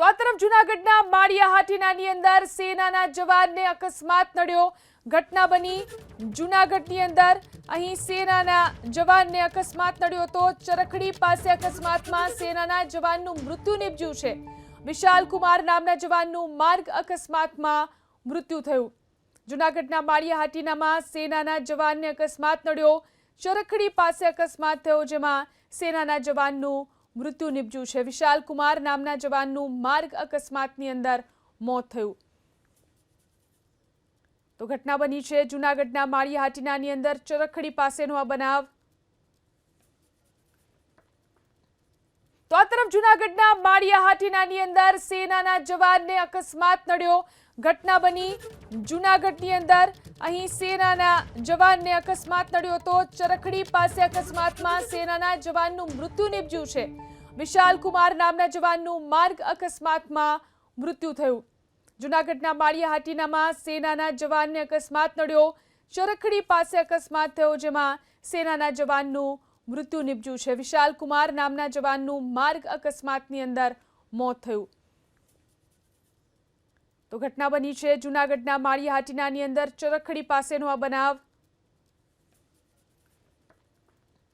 તો આ તરફ જુનાગઢના માળિયા હાટીનાની અંદર સેનાના જવાનને અકસ્માત નડ્યો. ઘટના બની જુનાગઢની અંદર. અહીં સેનાના જવાનને અકસ્માત નડ્યો તો ચરખડી પાસે અકસ્માતમાં સેનાના જવાનનું મૃત્યુ નિપજ્યું છે. વિશાલ કુમાર નામના જવાનનું માર્ગ અકસ્માતમાં મૃત્યુ થયું. જુનાગઢના માળિયા હાટીનામાં સેનાના જવાનને અકસ્માત નડ્યો. ચરખડી પાસે અકસ્માત થયો, જેમાં સેનાના જવાનનું મૃત્યુ નિપજ્યું છે. વિશાલ કુમાર નામના જવાનનું માર્ગ અકસ્માતની અંદર મોત થયું. તો ઘટના બની છે જુનાગઢના માળિયા હાટીનાની અંદર. ચરખડી પાસેનો આ બનાવ. તો આ તરફ જુનાગઢના માળિયા હાટીનાની અંદર સેનાના જવાનને અકસ્માત નડ્યો. ઘટના બની જુનાગઢની અંદર. અહીં સેનાના જવાનને અકસ્માત નડ્યો તો ચરખડી પાસે અકસ્માતમાં સેનાના જવાનનું મૃત્યુ નિપજ્યું છે. વિશાલ કુમાર નામના જવાનનું માર્ગ અકસ્માતમાં મૃત્યુ થયું. જુનાગઢના માળિયા હાટીનામાં સેનાના જવાનને અકસ્માત નડ્યો. ચરખડી પાસે અકસ્માત થયો જેમાં સેનાના જવાનનું મૃત્યુ નિપજ્યું છે. વિશાલ કુમાર નામના જવાનનું માર્ગ અકસ્માતની અંદર મોત થયું. તો ઘટના બની છે જુનાગઢના માળિયા હાટીનાની અંદર ચરખડી પાસેનો આ બનાવ.